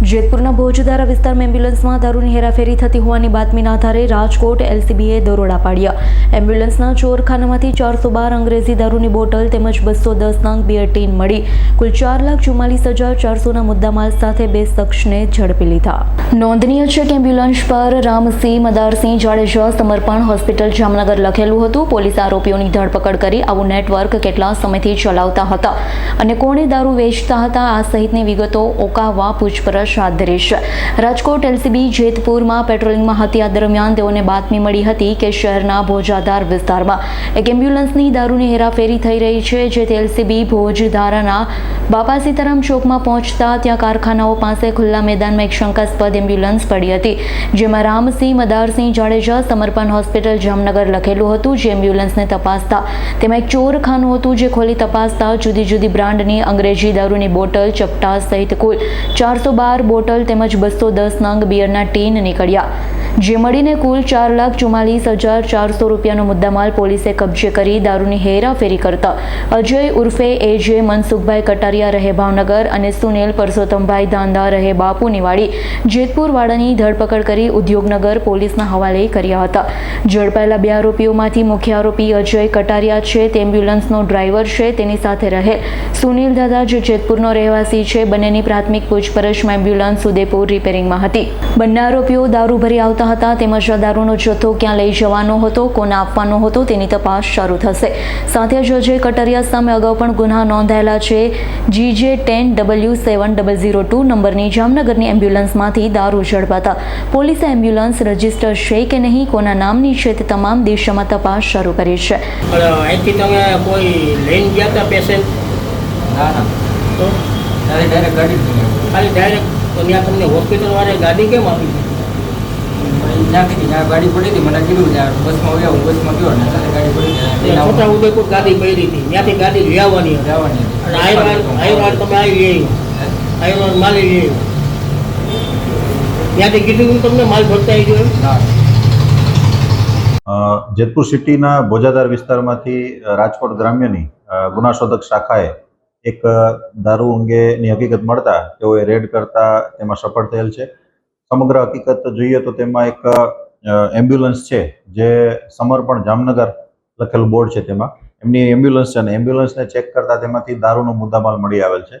જેતપુરના ભોજદારા વિસ્તારમાં એમ્બ્યુલન્સમાં દારૂની હેરાફેરી થતી હોવાની બાતમીના આધારે રાજકોટ એલસીબીએ દરોડા પાડ્યા. એમ્બ્યુલન્સના ચોરખાનામાંથી ચારસો બાર અંગ્રેજી દારૂની બોટલ તેમજ બસો દસ નંગ બિયર ટીન મળી. કુલ ચાર લાખ ચુમ્માલીસ હજાર ચારસોના મુદ્દામાલ સાથે બે શખ્સને ઝડપી લીધા. નોંધનીય છે કે એમ્બ્યુલન્સ પર રામસિંહ મદારસિંહ જાડેજા સમર્પણ હોસ્પિટલ જામનગર લખેલું હતું. પોલીસ આરોપીઓની ધરપકડ કરી આવું નેટવર્ક કેટલા સમયથી ચલાવતા હતા અને કોણે દારૂ વેચતા હતા, આ સહિતની વિગતો ઓકાવવા પૂછપરછ હાથ ધરી છે રાજકોટ એલસીબી જેતપુરમાં પેટ્રોલિંગમાં હતી આ દરમિયાન તેઓને બાતમી મળી હતી કે શહેરના ભોજાધાર વિસ્તારમાં એક એમ્બ્યુલન્સની દારૂની હેરાફેરી થઈ રહી છે, જેથી એલસીબી ભોજધારાના બાપા સીતારામ ચોકમાં પહોંચતા ત્યાં કારખાનાઓ પાસે ખુલ્લા મેદાનમાં એક શંકાસ્પદ એમ્બ્યુલન્સ પડી હતી, જેમાં રામસિંહ, મદારસિંહ જાડેજા સમર્પણ હોસ્પિટલ, જામનગર લખેલું હતું, જે એમ્બ્યુલન્સને તપાસતા. તેમાં એક ચોરખાનું હતું, જે ખોલી તપાસતા જુદી જુદી બ્રાન્ડની અંગ્રેજી દારૂની બોટલ, ચપટા સહિત કુલ ચારસો બાર બોટલ તેમજ બસો દસ નંગ બિયરના ટીન નીકળ્યા, જે મળીને કુલ ચાર લાખ ચુમ્માલીસ હજાર ચારસો રૂપિયાનો મુદ્દામાલ પોલીસે કબજે કરી દારૂની હેરાફેરી કરતા. અજય ઉર્ફે એજે મનસુખભાઈ કટારિયા રહે ભાવનગર અને સુનિલ પરસોત્તમભાઈ ધાંધા રહે બાપુનીવાડી. નિવાડી જેતપુરવાળાની ધરપકડ કરી ઉદ્યોગનગર પોલીસના હવાલે કર્યા હતા. ઝડપાયેલા બે આરોપીઓમાંથી મુખ્ય આરોપી અજય કટારિયા છે, તે એમ્બ્યુલન્સનો ડ્રાઈવર છે, તેની સાથે રહે. સુનિલ દાદા, જે જેતપુરનો રહેવાસી છે, બંનેની પ્રાથમિક પૂછપરછમાં એમ્બ્યુલન્સ ઉદયપુર રિપેરિંગમાં હતી. બંને આરોપીઓ દારૂ ભરી આવતા હતા, તેમજ દારૂનો જથ્થો ક્યાં લઈ જવાનો હતો, કોને આપવાનો હતો, તેની તપાસ શરૂ થશે. સાથે જ અજય કટારિયા સામે અગાઉ પણ ગુના નોંધાયેલા છે. GJ ten W seven double zero two નંબરની જામનગરની એમ્બ્યુલન્સમાંથી દારૂ ઝડપાતા. પોલીસે એમ્બ્યુલન્સ રજિસ્ટર છે કે નહીં કોના નામની છે તે તમામ દિશામાં તપાસ શરૂ કરી છે. અહીંથી તમે કોઈ લઈને ગયા હતા પેશન્ટ? ના ના. તો? ડાયરેક્ટ ડાયરેક્ટ ગાડી ખાલી ડાયરેક્ટ ત્યાં તમને હોસ્પિટલવાળાએ ગાડી કેમ આપી ત્યાં કીધી ગાડી પડી હતી. મને કીધું બસમાં આવ્યા હું બસમાં ગયો ને ગાડી પડી છોટા ઉદયપુર ગાડી પડી હતી. ત્યાંથી ગાડી લેવાની આવવાની જેતપુર સિટીના ભોજાદાર વિસ્તારમાંથી રાજકોટ ગ્રામ્યની ગુનાશોધક શાખાએ એક દારૂ અંગેની હકીકત મળતા તેઓએ રેડ કરતા તેમાં સફળ થયેલ છે. સમગ્ર હકીકત જોઈએ તો તેમાં એક એમ્બ્યુલન્સ છે, જે સમર્પણ જામનગર લખેલું બોર્ડ છે તેમાં. એમની એમ્બ્યુલન્સ છે અને એમ્બ્યુલન્સને ચેક કરતા તેમાંથી દારૂનો મુદ્દામાલ મળી આવેલ છે.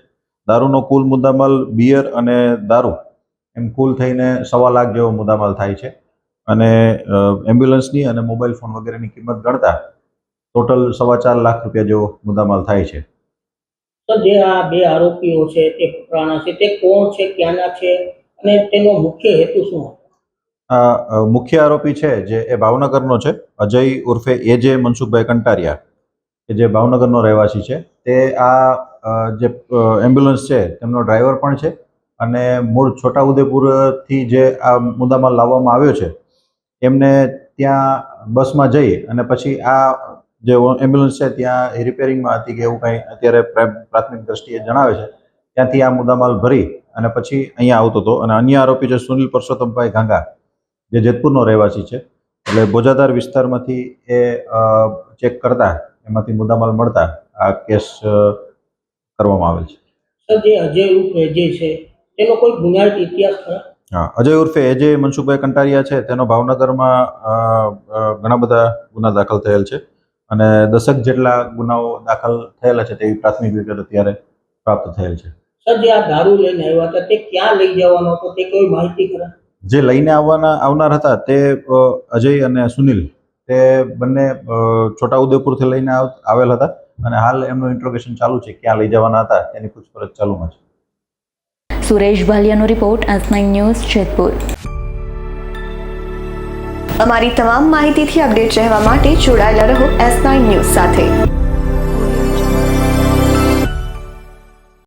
દારૂનો કુલ મુદ્દામાલ બિયર અને દારૂ એમ કુલ થઈને સવા લાખ જેવો મુદ્દામાલ થાય છે. અને એમ્બ્યુલન્સની અને મોબાઈલ ફોન વગેરેની કિંમત ગણતા ટોટલ સવા ચાર લાખ રૂપિયા જેવો મુદ્દામાલ થાય છે. જે આ બે આરોપીઓ છે તે પકડાણા છે તે કોણ છે ક્યાંના છે અને તેનો મુખ્ય હેતુ શું આ મુખ્ય આરોપી છે જે એ ભાવનગરનો છે અજય ઉર્ફે એજે મનસુખભાઈ કંટારિયા. કે જે ભાવનગરનો રહેવાસી છે, તે આ જે એમ્બ્યુલન્સ છે, તેમનો ડ્રાઈવર પણ છે અને મૂળ છોટાઉદેપુરથી જે આ મુદ્દામાલ લાવવામાં આવ્યો છે, એમને ત્યાં બસમાં જઈ અને પછી આ જે એમ્બ્યુલન્સ છે, ત્યાં રિપેરિંગમાં હતી કે એવું કંઈ અત્યારે પ્રા- પ્રાથમિક દ્રષ્ટિએ જણાવે છે, ત્યાંથી આ મુદ્દામાલ ભરી અને પછી અહીંયા આવતો હતો. અને અન્ય આરોપી છે, સુનિલ પરસોત્તમભાઈ ગાંગા, જે જેતપુરનો રહેવાસી છે. એટલે બોજાદાર વિસ્તારમાંથી એ ચેક કરતા એમાંથી મુદ્દામાલ મળતા આ કેસ કરવામાં આવેલ છે. સર જે અજય ઉર્ફે અજય છે તેનો કોઈ ગુનાહિત ઇતિહાસ ખરા? હા અજય ઉર્ફે અજય મનસુખભાઈ કંટારિયા છે તેનો ભાવનગરમાં ઘણા બધા ગુના દાખલ થયેલ છે અને દશક જેટલા ગુનાઓ દાખલ થયેલા છે તેવી પ્રાથમિક વિગત અત્યારે પ્રાપ્ત થયેલ છે. સર જે આ દારૂ લઈને આવ્યા હતા તે ક્યાં લઈ જવાનો હતો? તે કોઈ માહિતી ખરા? જે લઈને આવવાના આવનાર હતા તે અજય અને સુનિલ તે બંને છોટાઉદેપુરથી લઈને આવેલ હતા અને હાલ એમનું ઇન્ટ્રોગેશન ચાલુ છે, ક્યાં લઈ જવાના હતા તેની પૂછપરછ ચાલુમાં છે. Suresh ભાલિયાનો report S nine news Jetpur. અમારી તમામ માહિતીથી અપડેટ રહેવા માટે જોડાયેલા રહો એસ નાઇન ન્યૂઝ સાથે.